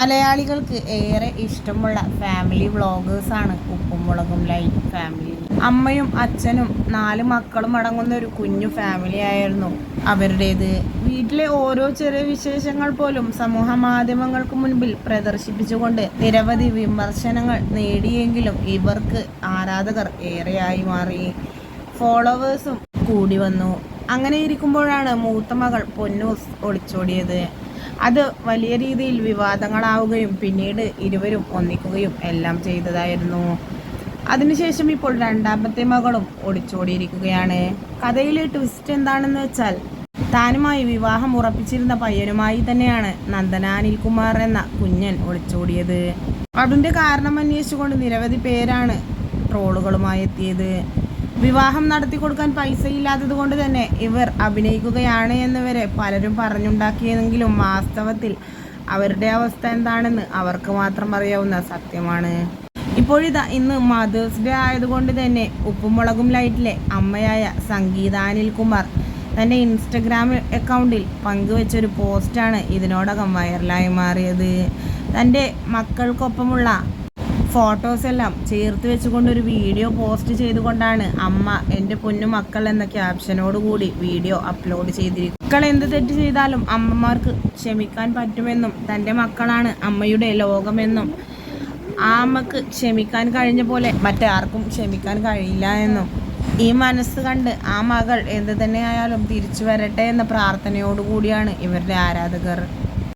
മലയാളികൾക്ക് ഏറെ ഇഷ്ടമുള്ള ഫാമിലി വ്ളോഗേഴ്സാണ് ഉപ്പും മുളകും ലൈറ്റ് ഫാമിലി അമ്മയും അച്ഛനും നാല് മക്കളും അടങ്ങുന്ന ഒരു കുഞ്ഞു ഫാമിലി ആയിരുന്നു. അവരുടേത് വീട്ടിലെ ഓരോ ചെറിയ വിശേഷങ്ങൾ പോലും സമൂഹ മാധ്യമങ്ങൾക്ക് മുൻപിൽ പ്രദർശിപ്പിച്ചുകൊണ്ട് നിരവധി വിമർശനങ്ങൾ നേടിയെങ്കിലും ഇവർക്ക് ആരാധകർ ഏറെയായി മാറി. ഫോളോവേഴ്സും കൂടി വന്നു. അങ്ങനെ ഇരിക്കുമ്പോഴാണ് മൂത്ത മകൾ പൊന്നൂസ് ഒളിച്ചോടിയത്. അത് വലിയ രീതിയിൽ വിവാദങ്ങളാവുകയും പിന്നീട് ഇരുവരും ഒന്നിക്കുകയും എല്ലാം ചെയ്തതായിരുന്നു. അതിനുശേഷം ഇപ്പോൾ രണ്ടാമത്തെ മകളും ഒളിച്ചോടിയിരിക്കുകയാണ്. കഥയിലെ ട്വിസ്റ്റ് എന്താണെന്ന് വെച്ചാൽ താനുമായി വിവാഹം ഉറപ്പിച്ചിരുന്ന പയ്യനുമായി തന്നെയാണ് നന്ദന അനിൽകുമാർ എന്ന കുഞ്ഞൻ ഒളിച്ചോടിയത്. അതിന്റെ കാരണം അന്വേഷിച്ചുകൊണ്ട് നിരവധി പേരാണ് ട്രോളുകളുമായി എത്തിയത്. വിവാഹം നടത്തി കൊടുക്കാൻ പൈസ ഇല്ലാത്തത് കൊണ്ട് തന്നെ ഇവർ അഭിനയിക്കുകയാണ് എന്ന് വരെ പലരും പറഞ്ഞുണ്ടാക്കിയെങ്കിലും വാസ്തവത്തിൽ അവരുടെ അവസ്ഥ എന്താണെന്ന് അവർക്ക് മാത്രം അറിയാവുന്ന സത്യമാണ്. ഇപ്പോഴിതാ ഇന്ന് മദേഴ്സ് ഡേ ആയതുകൊണ്ട് തന്നെ ഉപ്പുമുളകും ലൈറ്റിലെ അമ്മയായ സംഗീത അനിൽ കുമാർ തന്റെ ഇൻസ്റ്റഗ്രാം അക്കൗണ്ടിൽ പങ്കുവെച്ചൊരു പോസ്റ്റാണ് ഇതിനോടകം വൈറലായി മാറിയത്. തന്റെ മക്കൾക്കൊപ്പമുള്ള ഫോട്ടോസ് എല്ലാം ചേർത്ത് വെച്ചുകൊണ്ട് ഒരു വീഡിയോ പോസ്റ്റ് ചെയ്തുകൊണ്ടാണ് അമ്മ എന്റെ പൊന്നു മക്കൾ എന്ന ക്യാപ്ഷനോട് കൂടി വീഡിയോ അപ്ലോഡ് ചെയ്തിരിക്കുന്നത്. മക്കൾ എന്ത് തെറ്റ് ചെയ്താലും അമ്മമാർക്ക് ക്ഷമിക്കാൻ പറ്റുമെന്നും തന്റെ മക്കളാണ് അമ്മയുടെ ലോകമെന്നും ആ അമ്മയ്ക്ക് ക്ഷമിക്കാൻ കഴിഞ്ഞ പോലെ മറ്റാർക്കും ക്ഷമിക്കാൻ കഴിയില്ല എന്നും. ഈ മനസ്സ് കണ്ട് ആ മകൾ എന്ത് തന്നെയായാലും തിരിച്ചു വരട്ടെ എന്ന പ്രാർത്ഥനയോടുകൂടിയാണ് ഇവരുടെ ആരാധകർ.